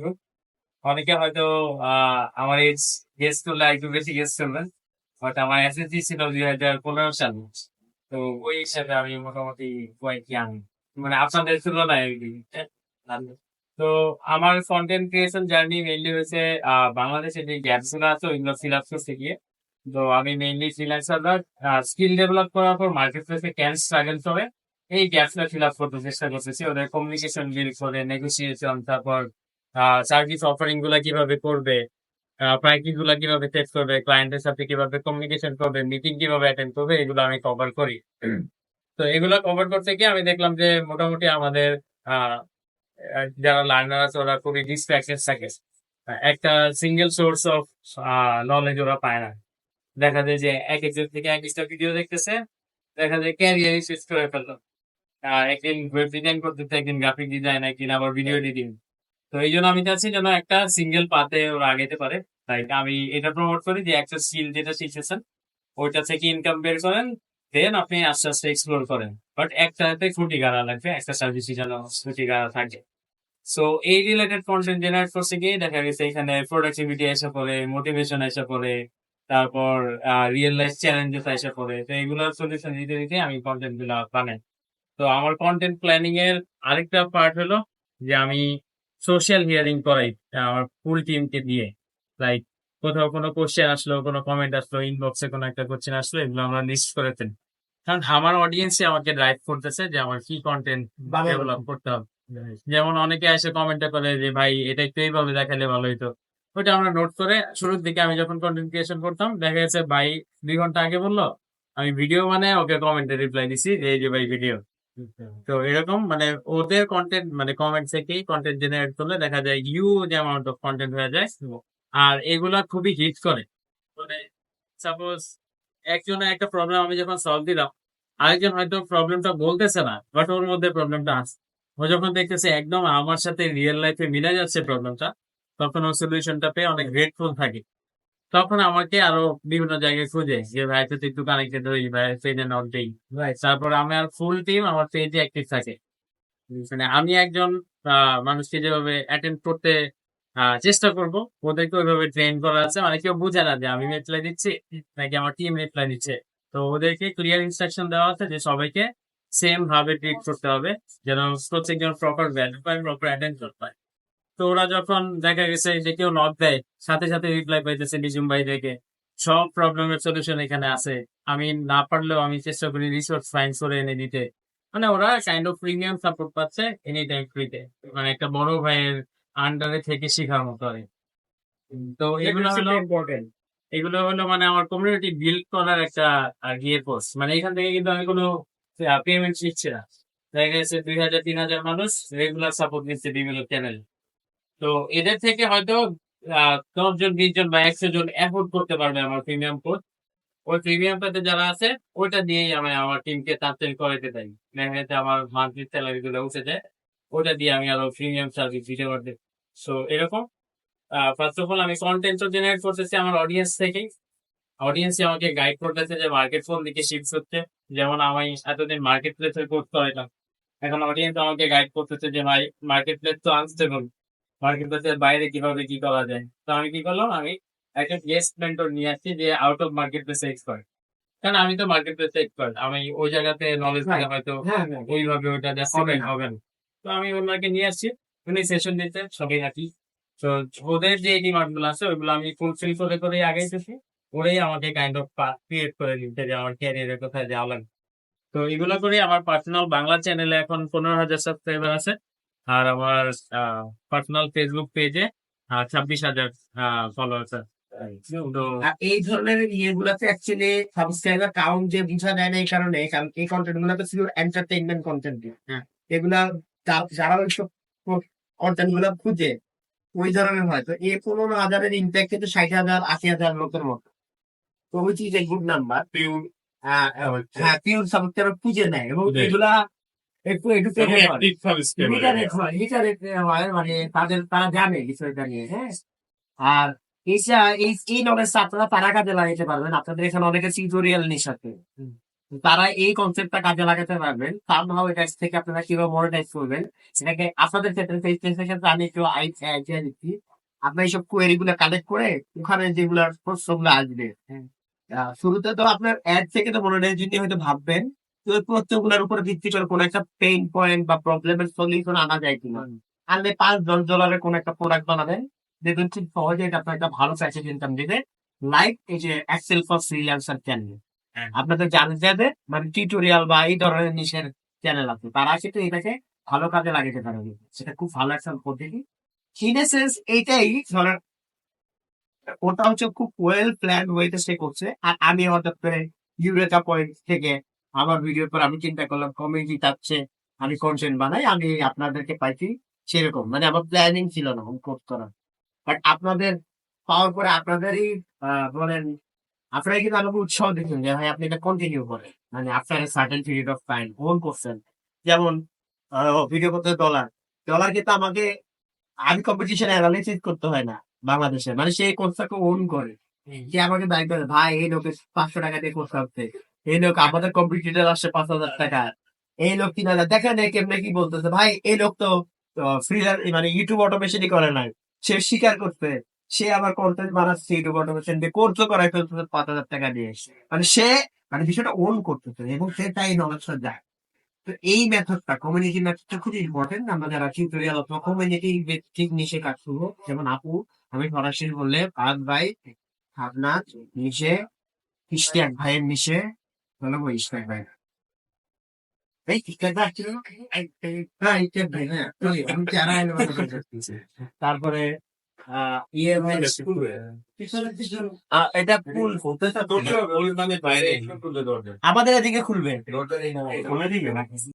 Group অনেকে হয়তো আমার এজ গেস করলে একটু বেশি গেস করবেন বাট আমার এসএসসি ছিল দুই হাজার পনেরো সালে। তো ওই হিসাবে আমি মোটামুটি কয়েক ইয়াং মানে আপনাদের তুলনায় আর তো আমার কন্টেন্ট ক্রিয়েশন জার্নি মেইনলি হয়েছে বাংলাদেশে যে গ্যাপসগুলো আছে, ওইগুলো ফিল আপ করতে গিয়ে। তো আমি মেইনলি ফ্রিল্যান্সাররা স্কিল ডেভেলপ করার পর মার্কেট প্লেসে ক্যান স্ট্রাগল করে, এই গ্যাপসটা ফিল আপ করতে চেষ্টা করতেছি। ওদের কমিউনিকেশন বিল্ড করে নেগোসিয়েশন তারপর সার্ভিস অফারিংগুলা কীভাবে করবে? প্রাইসিংগুলা কীভাবে সেট করবে? ক্লায়েন্টের সাথে কীভাবে কমিউনিকেশন করবে? মিটিং কীভাবে অ্যাটেন্ড করবে? এগুলো আমি কভার করি। তো এগুলো কভার করতে গিয়ে আমি দেখলাম যে মোটামুটি আমাদের যারা লার্নার আছে ওরা খুবই ডিস্ট্রাক্টেড থাকে। একটা সিঙ্গেল সোর্স অফ নলেজ ওরা পায় না। দেখা যায় যে এক একজন থেকে এক একটা ভিডিও দেখতেছে, দেখা যায় ক্যারিয়ার সুইচ করে ফেলল। একদিন ওয়েব ডিজাইন করতেছে, একদিন গ্রাফিক ডিজাইন একদিন আবার ভিডিও এডিটিং তো এই জন্য আমি চাচ্ছি যেন একটা সিঙ্গেল পাতে ওরা আগাইতে পারে। তাই আমি এটা প্রমোট করি যে একটা স্কিল যেটা শিখেছেন ওইটা থেকে ইনকাম বের করেন দেন আপনি আস্তে আস্তে এক্সপ্লোর করেন। বাট একটাতে খুঁটি গাড়া লাগবে, একটা সার্ভিস যেন খুঁটি গাড়া থাকে। সো এই রিলেটেড কন্টেন্ট জেনারেট করছে গিয়ে দেখা গেছে এখানে প্রোডাক্টিভিটি এসে পড়ে মোটিভেশন এসে পড়ে, তারপর রিয়েল লাইফ চ্যালেঞ্জেস এসে পড়ে। তো এগুলোর সলিউশন দিতে দিতে আমি কন্টেন্টগুলো বানাই। তো আমার কন্টেন্ট প্ল্যানিং এর আরেকটা পার্ট হলো যে আমি সোশ্যাল হিয়ারিং করাই আমার ফুল টিমকে দিয়ে লাইক কোথাও কোনো কোশ্চেন আসলো কোনো কমেন্ট আসলো ইনবক্সে কোনো একটা কোশ্চেন আসলো এগুলো আমরা লিস্ট করে ফেলি। কারণ আমার অডিয়েন্সে আমাকে ড্রাইভ করতেছে যে আমার কি কন্টেন্ট। ডেভেলপ করতে হবে। যেমন অনেকে এসে কমেন্টে করে যে ভাই এটা একটু এইভাবে দেখালে ভালো হইতো। ওইটা আমরা নোট করে শুরুর দিকে আমি যখন কন্টেন্ট ক্রিয়েশন করতাম দেখা গেছে ভাই দুই ঘণ্টা আগে বলল আমি ভিডিও মানে ওকে কমেন্টে রিপ্লাই দিছি যে এই যে ভাই ভিডিও তো এরকম মানে ওদের কন্টেন্ট মানে কমেন্ট থেকেই কন্টেন্ট জেনারেট করলে দেখা যায় হিউজ অ্যামাউন্ট অফ কন্টেন্ট হয়ে যায়, আর এগুলা খুবই হিট করে। মানে সাপোজ একজনের একটা প্রবলেম আমি যখন সলভ দিলাম, আরেকজন হয়তো প্রবলেমটা বলতেছে না বাট ওর মধ্যে প্রবলেমটা আছে। ও যখন দেখতেছে একদম আমার সাথে রিয়েল লাইফে মিলে যাচ্ছে প্রবলেমটা তখন ও সলিউশনটা পেয়ে অনেক গ্রেটফুল থাকে। তখন আমাকে আরও বিভিন্ন জায়গায় খুঁজে যে ভাই তুই একটু কানেক্টেড হই ভাই পেজে নট দেই। তারপর আমার ফুল টিম আমার পেজে অ্যাক্টিভ থাকে। মানে আমি একজন মানুষকে যেভাবে অ্যাটেন্ড করতে চেষ্টা করব ওদেরকে ওইভাবে ট্রেন করা আছে। মানে কেউ বুঝে না যে আমি রিপ্লাই দিচ্ছি নাকি আমার টিম রিপ্লাই দিচ্ছে তো ওদেরকে ক্লিয়ার ইনস্ট্রাকশন দেওয়া আছে যে সবাইকে সেম ভাবে ট্রিট করতে হবে যেন প্রত্যেকজন প্রপার ভ্যালু পায় প্রপার অ্যাটেনশন পায়। তো ওরা যখন দেখা গেছে যে কেউ নক দেয় সাথে সাথে রিপ্লাই পাইতেছে নিজুম ভাই থেকে সব প্রবলেমের সলিউশন এখানে আছে। আমি না পারলেও আমি চেষ্টা করি রিসোর্স ফাইন্ড করে এনে দিতে। মানে ওরা কাইন্ড অফ প্রিমিয়াম সাপোর্ট পাচ্ছে এনি টাইম ফ্রিতে মানে একটা বড় ভাইয়ের আন্ডারে থেকে শেখার মতো আর তো এগুলো হলো ইম্পর্টেন্ট এগুলো হলো মানে আমার কমিউনিটি বিল্ড করার একটা গিয়ে পোস্ট মানে এখান থেকে কিন্তু আমি কোনো পেমেন্ট নিচ্ছি না। দেখা গেছে দুই হাজার তিন হাজার মানুষ রেগুলার সাপোর্ট নিচ্ছে বিভিন্ন চ্যানেল তো এদের থেকে হয়তো দশ জন বিশ জন বা একশো জন অ্যাফোর্ড করতে পারবে আমার প্রিমিয়াম কোর্স ওই প্রিমিয়ামটাতে যারা আছে, ওইটা দিয়েই আমি আমার টিমকে তাড়াতাড়ি করাতে চাই। দেখা যাচ্ছে আমার মান্থলি স্যালারি গুলো উঠে যায় ওটা দিয়ে আমি আরও প্রিমিয়াম সার্ভিস দিতে পারতে সো এরকম। ফার্স্ট অফ অল আমি কন্টেন্ট জেনারেট করতেছি আমার অডিয়েন্স থেকেই। অডিয়েন্সই আমাকে গাইড করতেছে যে মার্কেট কোন দিকে শিফট হচ্ছে। যেমন আমি এতদিন মার্কেট প্লেসে করতে হইতাম এখন অডিয়েন্স আমাকে গাইড করতেছে যে ভাই মার্কেট প্লেস তো আনস্টেবল মার্কেট প্লেসের বাইরে কীভাবে কি করা যায়। তো আমি কি করলাম আমি একটা গেস্ট মেন্টর নিয়ে আসছি যে আউট অফ মার্কেট প্লেসে এক্সপার্ট কারণ আমি তো মার্কেট প্লেসে এক্সপার্ট আমি ওই জায়গাতে নলেজ থাকে হয়তো হ্যাঁ হ্যাঁ ওইভাবে ওটা হবে হবে না। তো আমি ওনাকে নিয়ে আসছি উনি সেশন দিতে সবাই হাঁটি তো ওদের যে ডিমান্ডগুলো আছে ওইগুলো আমি ফুলফিল করে করে আগাইতেছি। ওরাই আমাকে কাইন্ড অফ ক্রিয়েট করে দিচ্ছে যে আমার ক্যারিয়ারে কোথায় যাওয়া লাগবে তো এগুলো করে আমার পার্সোনাল বাংলা চ্যানেলে এখন পনেরো হাজার সাবস্ক্রাইবার আছে। আর আমার পার্সোনাল ফেসবুক পেজে ছাব্বিশ হাজার ফলোয়ার্স এই ধরনের ইয়েগুলোতে অ্যাকচুয়ালি সাবস্ক্রাইবার কাউন্ট যে বোঝা যায় না এই কারণে কারণ এই কন্টেন্টগুলো তো শুধু এন্টারটেইনমেন্ট কন্টেন্ট হ্যাঁ। এগুলা যা- যারা ওইসব কন্টেন্টগুলো খুঁজে ওই ধরনের হয়। তো এই পনেরো হাজারের ইম্প্যাক্ট কিন্তু ষাট হাজার আশি হাজার লোকের মতো। তো which is a good number হ্যাঁ পিওর সাবস্ক্রাইবার খুঁজে নেয় এবং এগুলা একটু হয় হয় হয় মানে তাদের তারা জানে বিষয়টা নিয়ে হ্যাঁ? আর এইটা এই এই নলেজ আপনারা তারা কাজে লাগাইতে পারবেন। আপনাদের এখানে অনেকের টিউটোরিয়াল সাথে তারা এই কনসেপ্টটা কাজে লাগাতে পারবেন। সামহাও এটা থেকে আপনারা কীভাবে মনিটাইজ করবেন সেটাকে আপনাদের ক্ষেত্রে ক্ষেত্রে আমি একটু আইডিয়া দিচ্ছি। আপনার এইসব কোয়েরি গুলো কালেক্ট করে ওখানে যেগুলো প্রশ্নগুলো আসবে আহ, শুরুতে তো আপনার অ্যাড থেকে তো মনিটাইজ যদি হয়তো ভাববেন। তো ওই প্রশ্নগুলোর উপর ভিত্তি করে কোনো একটা পেইন পয়েন্ট বা প্রবলেমের সলিউশন আনা যায় কিনা। আনলে পাঁচ দশ ডলারের কোনো একটা প্রোডাক্ট বানাবেন দেখবেন খুব সহজে এটা আপনার একটা ভালো প্যাকেজ ইনকাম দিবে। লাইক এই যে এক্সেল ফর ফ্রিল্যান্সার চ্যানেল। আপনাদের জানতে যাবে মানে টিউটোরিয়াল বা এই ধরনের নিশের চ্যানেল আছে তারা কিন্তু এটাকে ভালো কাজে লাগাতে পারে। সেটা খুব ভালো একটা পদ্ধতি। ইনেসেন্স এইটাই ধরেন ওটা হচ্ছে খুব ওয়েল প্ল্যান ওয়েতে সে করছে। আর আমি হঠাৎ করে ইউরেকা পয়েন্ট থেকে আমার ভিডিওর পর আমি চিন্তা করলাম কমেডি চাচ্ছে আমি কন্টেন্ট বানাই আমি আপনাদেরকে পাইছি সেরকম। মানে আমার প্ল্যানিং ছিল না হোম কোর্স করার। বাট আপনাদের পাওয়ার পরে আপনাদেরই বলেন আপনারা কিন্তু আমাকে উৎসাহ দিচ্ছেন যে ভাই আপনি এটা কন্টিনিউ করেন। মানে আপনার certain period of time own করছেন। যেমন ভিডিও করতে ডলার ডলার কিন্তু আমাকে আমি কম্পিটিশন অ্যানালিসিস করতে হয় না বাংলাদেশে। মানে সেই কোর্সটাকে ওন করে। যে আমাকে দায়িত্ব ভাই এই লোকের পাঁচশো টাকা দিয়ে কোর্স করতে এই লোক আমাদের কম্পিটিটর আসছে পাঁচ হাজার টাকা। এই লোক তিন হাজার দেখেন কেমনে কি বলতেছে। ভাই, এই লোক তো ফ্রিলার মানে ইউটিউব অটোমেশনই করে নাই। সে স্বীকার করতে সে আবার কন্টেন্ট বানাচ্ছে ইউটিউব অটোমেশন দিয়ে, কোর্সও করাই ফেলতেছে পাঁচ হাজার টাকা দিয়ে। মানে সে মানে বিষয়টা ওন করতেছে এবং সে তাই নলেজটা যায় তো এই মেথডটা কমিউনিটি মেথডটা খুবই ইম্পর্টেন্ট আমরা যারা টিউটোরিয়াল অথবা কমিউনিটি ঠিক নিচে কাজ করব, যেমন আপু, আমি সরাসরি বললে পাঁচ ভাই আপনার নিচে খ্রিস্টিয়ান ভাইয়ের নিচে হ্যাঁ হ্যাঁ sorry, আমি চারা এলো তারপরে ইয়ে এটা পুল আমাদের এদিকে খুলবে